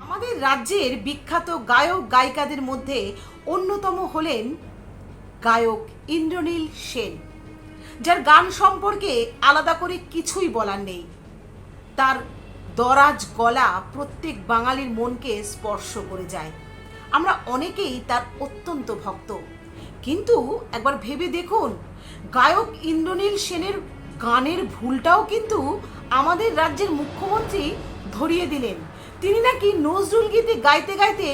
আমাদের রাজ্যের বিখ্যাত গায়ক গায়িকাদের মধ্যে অন্যতম হলেন গায়ক ইন্দ্রনীল সেন, যার গান সম্পর্কে আলাদা করে কিছুই বলার নেই। তার দরাজ গলা প্রত্যেক বাঙালির মনকে স্পর্শ করে যায়। আমরা অনেকেই তার অত্যন্ত ভক্ত। কিন্তু একবার ভেবে দেখুন, গায়ক ইন্দ্রনীল সেনের গানের ভুলটাও কিন্তু আমাদের রাজ্যের মুখ্যমন্ত্রী ধরিয়ে দিলেন। তিনি নাকি নজরুল গীতি গাইতে গাইতে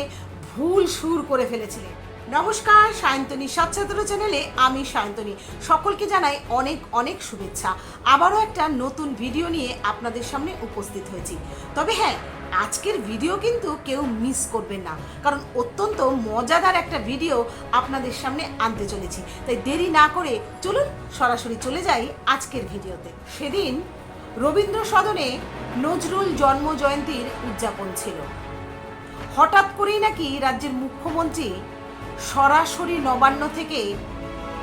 ভুল সুর করে ফেলেছিলেন। নমস্কার, সায়ন্তনী সাতছাত্র চ্যানেলে আমি সায়ন্তনী। সকলকে জানাই অনেক অনেক শুভেচ্ছা। আবারও একটা নতুন ভিডিও নিয়ে আপনাদের সামনে উপস্থিত হয়েছি। তবে হ্যাঁ আজকের ভিডিও কিন্তু কেউ মিস করবেন না। কারণ অত্যন্ত মজাদার একটা ভিডিও আপনাদের সামনে আনতে চলেছি। তাই দেরি না করে চলুন সরাসরি চলে যাই আজকের ভিডিওতে। সেদিন রবীন্দ্র সদনে নজরুল জন্ম জয়ন্তীর উদযাপন ছিল। হঠাৎ করেই নাকি রাজ্যের মুখ্যমন্ত্রী সরাসরি নবান্ন থেকে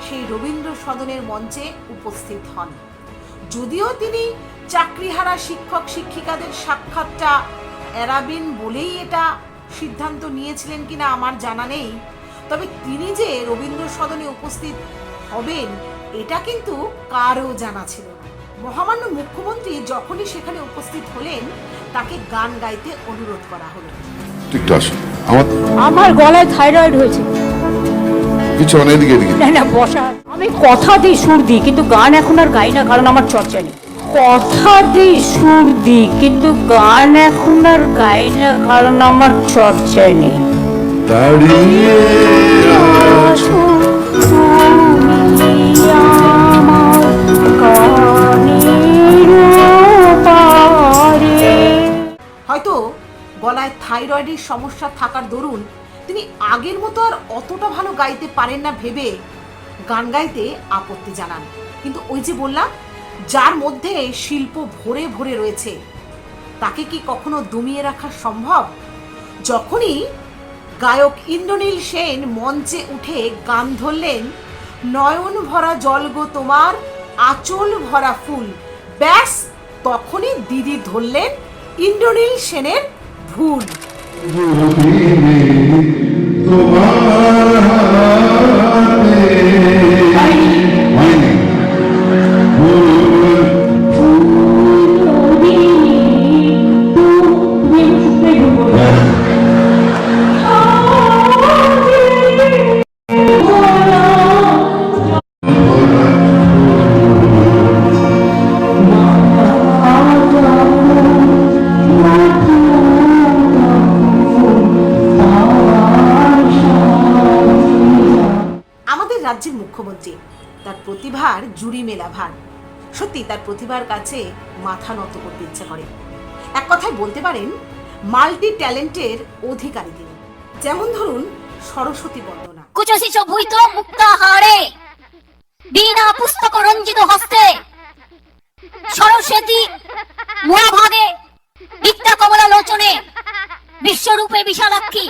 সেই রবীন্দ্র সদনের মঞ্চে উপস্থিত হন। যদিও তিনি চাকরিহারা শিক্ষক শিক্ষিকাদের সাক্ষাৎটা এড়াবেন বলেই এটা সিদ্ধান্ত নিয়েছিলেন কিনা আমার জানা নেই, তবে তিনি যে রবীন্দ্র সদনে উপস্থিত হবেন, এটা কিন্তু কারও জানা ছিল না। মহামান্য মুখ্যমন্ত্রী যখনই সেখানে উপস্থিত হলেন তাকে গান গাইতে অনুরোধ করা হলো। আমার আমার গলায় থাইরয়েড হয়েছে। কিছু অনেক এদিকে এদিকে। না না বসা। আমি কথা দিই সুর দিই কিন্তু গান এখন আর গাই না কারণ আমার চর্চা নেই। কথা দিই সুর দিই কিন্তু গান এখন আর গাই না কারণ আমার চর্চা নেই। দাঁড়িয়ে থাইরয়েডের সমস্যা থাকার দরুন তিনি আগের মতো আর অতটা ভালো গাইতে পারেন না ভেবে গান গাইতে আপত্তি জানান। কিন্তু ওই যে বললাম, যার মধ্যে শিল্প ভরে ভরে রয়েছে, তাকে কি কখনো দমিয়ে রাখা সম্ভব? যখনই গায়ক ইন্দ্রনীল সেন মঞ্চে উঠে গান ধরলেন, নয়ন ভরা জল গো তোমার, আঁচল ভরা ফুল, ব্যাস, তখনই দিদি ধরলেন ইন্দ্রনীল সেনের ভুল। Tu Tu Tu Tu মুখ্যমন্ত্রী। তার প্রতিভার জুড়ি মেলা ভার। সত্যি, তার প্রতিভার কাছে মাথা নত করতে ইচ্ছে করে। এক কথায় বলতে পারেন মাল্টি ট্যালেন্টের অধিকারী তিনি। যেমন ধরুন, সরস্বতী বন্দনা। কুচসিচ ভূত মুক্তাহারে বীণা পুস্তক রঞ্জিত হস্তে। সরস্বতী মোড়াভাগে বিদ্যা কমলা লোচনে বিশ্বরূপে বিশালাক্ষী।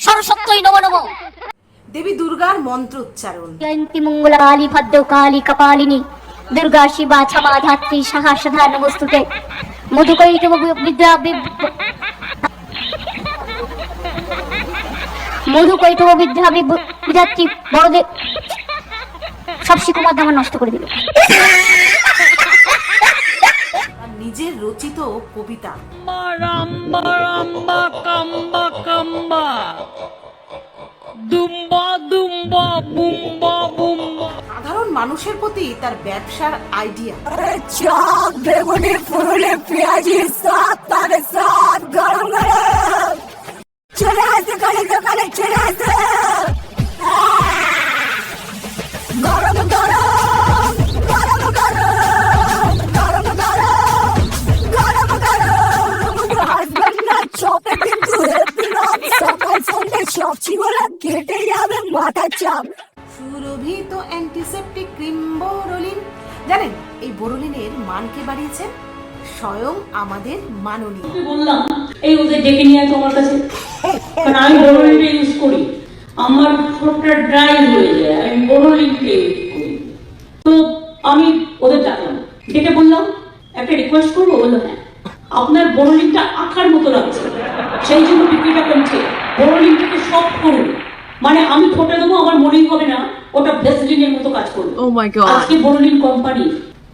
সরস্বত্যই নম নম। দেবী দুর্গার মন্ত্র উচ্চারণ। জয়ন্তী মঙ্গলা কালী ভদ্র কালী কপালিনী দুর্গা শিবা ক্ষমা ধাত্রী সাহা সধা নমস্তুতে মধুকৈটব বিদ্যা বিব- মধুকৈটব বিদ্যা বিধাত্রী বড়দের সব শিকুমার আমার নষ্ট করে দিল। নিজের রচিত কবিতা। সাধারণ মানুষের প্রতি তার ব্যবসার আইডিয়া চাপ বেগুনি ফুলে পেঁয়াজি চিবলা কেটে যাবে মাথা চাপ। সুরভিত অ্যান্টিসেপটিক ক্রিম বোরোলিন জানেন এই বোরোলিনের মানকে বাড়িয়েছেন স্বয়ং আমাদের মাননীয়। বললাম এই ওদের ডেকে নিয়ে তোমার কাছে। কারণ আমি বোরোলিনটা ইউজ করি। আমার ঠোঁটটা ড্রাই হয়ে যায় আমি বোরোলিনটা ইউজ করি। তো আমি ওদের ডাকলাম। ডেকে বললাম একটা রিকোয়েস্ট করব? বলল হ্যাঁ। আপনার বোরোলিনটা আঁকার মতো লাগছে। সেই জন্য বিক্রিটা কমছে। বোরোলিনটাকে সফট করুন। মানে আমি ঠোঁটে দেবো আমার মনেই হবে না ওটা ভেসলিনের মতো কাজ করবে। Oh. আজকে বোরোলিন কোম্পানি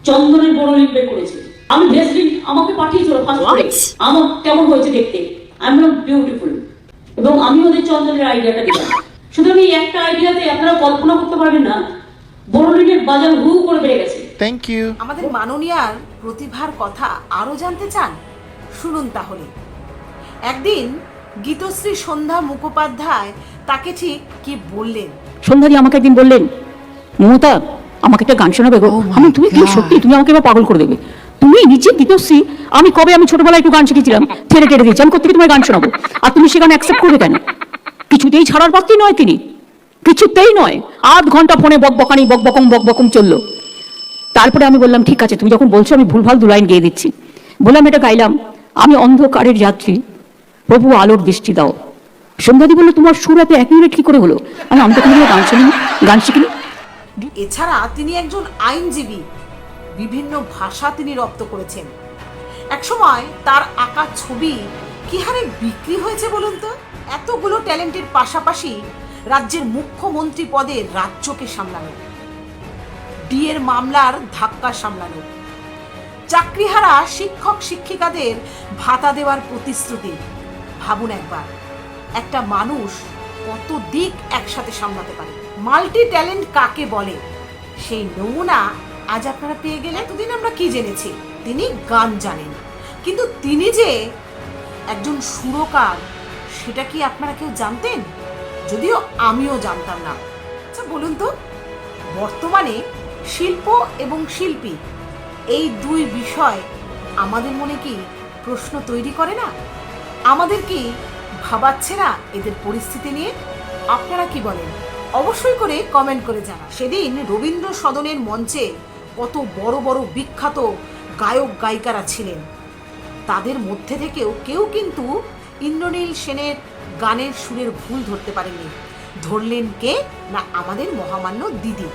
চন্দনের বোরোলিন বের করেছে। আমি ভেসলিন আমাকে পাঠিয়েছিল ফার্স্ট আমার কেমন হয়েছে দেখতে। আই এম বিউটিফুল এবং আমি ওদের চন্দনের আইডিয়াটা দিলাম। সুতরাং এই একটা আইডিয়াতে আপনারা কল্পনা করতে পারবেন না বোরোলিনের বাজার হু করে বেড়ে গেছে। Thank you. আমাদের মাননীয়ার প্রতিভার কথা আরও জানতে চান? শুনুন তাহলে। একদিন গীতশ্রী সন্ধ্যা মুখোপাধ্যায় তাকে ঠিক কি বললেন? সন্ধ্যাদি আমাকে একদিন বললেন মমতা আমাকে একটা গান শোনাবে গো। আমি তুমি কি সত্যি তুমি আমাকে এবার পাগল করে দেবে? তুমি নিচে গীতশ্রী আমি কবে আমি ছোটবেলায় একটু গান শিখেছিলাম ছেড়ে টেড়ে দিয়েছি আমি কোথেকে তোমার গান শোনাবো? আর তুমি সে গান অ্যাকসেপ্ট করবে কেন? কিছুতেই ছাড়ার পাত্রই নয় তিনি। কিছুতেই নয়। আধ ঘণ্টা ফোনে বকবকানি বকবকম বকবকম চলল। তারপরে আমি বললাম ঠিক আছে তুমি যখন বলছো আমি ভুলভাল দু লাইন গেয়ে দিচ্ছি। বললাম এটা গাইলাম। আমি অন্ধকারের যাত্রী। প্রভু, আলোর দৃষ্টি দাও। সন্ধ্যাদি বলল, তোমার সুর এত মিনিট কি করে হলো? আমি আমি গান শুনিনি, গান শিখিনি। এছাড়া তিনি একজন আইনজীবী। বিভিন্ন ভাষা তিনি রপ্ত করেছেন। একসময় তার আঁকা ছবি কি হারে বিক্রি হয়েছে বলুন তো? এতগুলো ট্যালেন্টের পাশাপাশি রাজ্যের মুখ্যমন্ত্রী পদে রাজ্যকে সামলানো। ডিএর মামলার ধাক্কা সামলানো। চাকরিহারা শিক্ষক শিক্ষিকাদের ভাতা দেওয়ার প্রতিশ্রুতি। ভাবুন একবার, একটা মানুষ কত দিক একসাথে সামলাতে পারে? মাল্টি ট্যালেন্ট কাকে বলে? সেই নমুনা আজ আপনারা পেয়ে গেলে এতদিন আমরা কি জেনেছি? তিনি গান জানেন। কিন্তু তিনি যে একজন সুরকার, সেটা কি আপনারা কেউ জানতেন? যদিও আমিও জানতাম না। আচ্ছা বলুন তো, বর্তমানে শিল্প এবং শিল্পী এই দুই বিষয় আমাদের মনে কি প্রশ্ন তৈরি করে না? আমাদের কি ভাবাচ্ছে না এদের পরিস্থিতি নিয়ে? আপনারা কি বলেন? অবশ্যই করে কমেন্ট করে জানা সেদিন রবীন্দ্র সদনের মঞ্চে কত বড় বড় বিখ্যাত গায়ক গায়িকারা ছিলেন। তাদের মধ্যে থেকেও কেউ কিন্তু ইন্দ্রনীল সেনের গানের সুরের ভুল ধরতে পারেননি। ধরলেন কে? না আমাদের মহামান্য দিদি।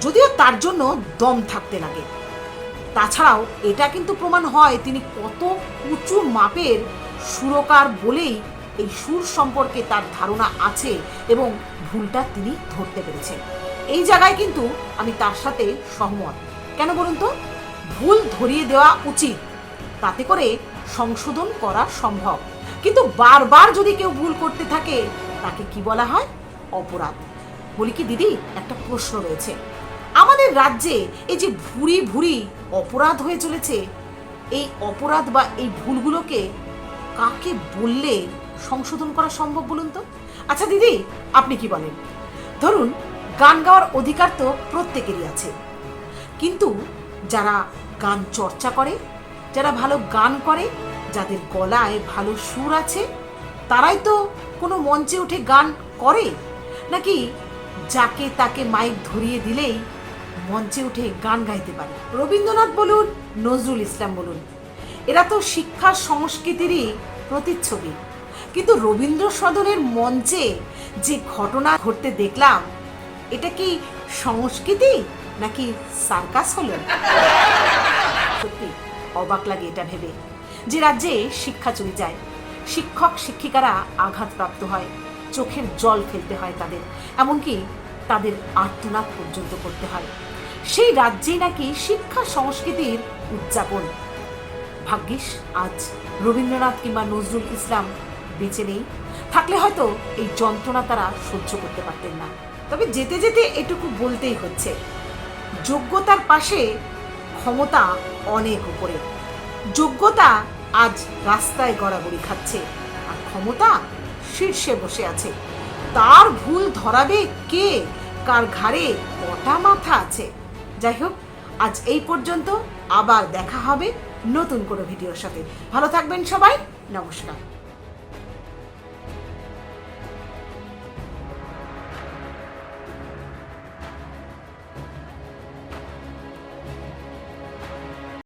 যদিও তার জন্য দম থাকতে লাগে। তাছাড়াও এটা কিন্তু প্রমাণ হয় তিনি কত উঁচু মাপের সুরকার বলেই এই সুর সম্পর্কে তার ধারণা আছে এবং ভুলটা তিনি ধরতে পেরেছেন। এই জায়গায় কিন্তু আমি তার সাথে সহমত। কেন বলুন তো? ভুল ধরিয়ে দেওয়া উচিত। তাতে করে সংশোধন করা সম্ভব। কিন্তু বারবার যদি কেউ ভুল করতে থাকে, তাকে কি বলা হয়? অপরাধ। বলি কি, দিদি, একটা প্রশ্ন রয়েছে। আমাদের রাজ্যে এই যে ভুরি ভুরি অপরাধ হয়ে চলেছে, এই অপরাধ বা এই ভুলগুলোকে কাকে বললে সংশোধন করা সম্ভব বলুন তো? আচ্ছা দিদি, আপনি কি বলেন? ধরুন, গান গাওয়ার অধিকার তো প্রত্যেকেরই আছে। কিন্তু যারা গান চর্চা করে, যারা ভালো গান করে, যাদের গলায় ভালো সুর আছে, তারাই তো কোনো মঞ্চে উঠে গান করে? নাকি যাকে তাকে মাইক ধরিয়ে দিলেই মঞ্চে উঠে গান গাইতে পারে। রবীন্দ্রনাথ বলুন, নজরুল ইসলাম বলুন, এরা তো শিক্ষা সংস্কৃতিরই প্রতিচ্ছবি। কিন্তু রবীন্দ্র সদনের মঞ্চে যে ঘটনা ঘটতে দেখলাম, এটা কি সংস্কৃতি নাকি সার্কাস হলো? সত্যি অবাক লাগে এটা ভেবে। যে রাজ্যে শিক্ষা চলে যায়, শিক্ষক শিক্ষিকারা আঘাতপ্রাপ্ত হয়, চোখের জল ফেলতে হয় তাদের, এমনকি তাদের আর্তনাদ পর্যন্ত করতে হয়। সেই রাজ্যেই নাকি শিক্ষা সংস্কৃতির উদযাপন। ভাগ্যিস, আজ রবীন্দ্রনাথ কিংবা নজরুল ইসলাম বেঁচে নেই। থাকলে হয়তো এই যন্ত্রণা তারা সহ্য করতে পারতেন না। তবে যেতে যেতে এটুকু বলতেই হচ্ছে, যোগ্যতার পাশে ক্ষমতা অনেক উপরে। যোগ্যতা আজ রাস্তায় গড়াগড়ি খাচ্ছে, আর ক্ষমতা শীর্ষে বসে আছে। তার ভুল ধরাবে কে? কার ঘাড়ে কটা মাথা আছে? যাই হোক, আজ এই পর্যন্ত আবার দেখা হবে নতুন কোনো ভিডিওর সাথে। ভালো থাকবেন সবাই, নমস্কার।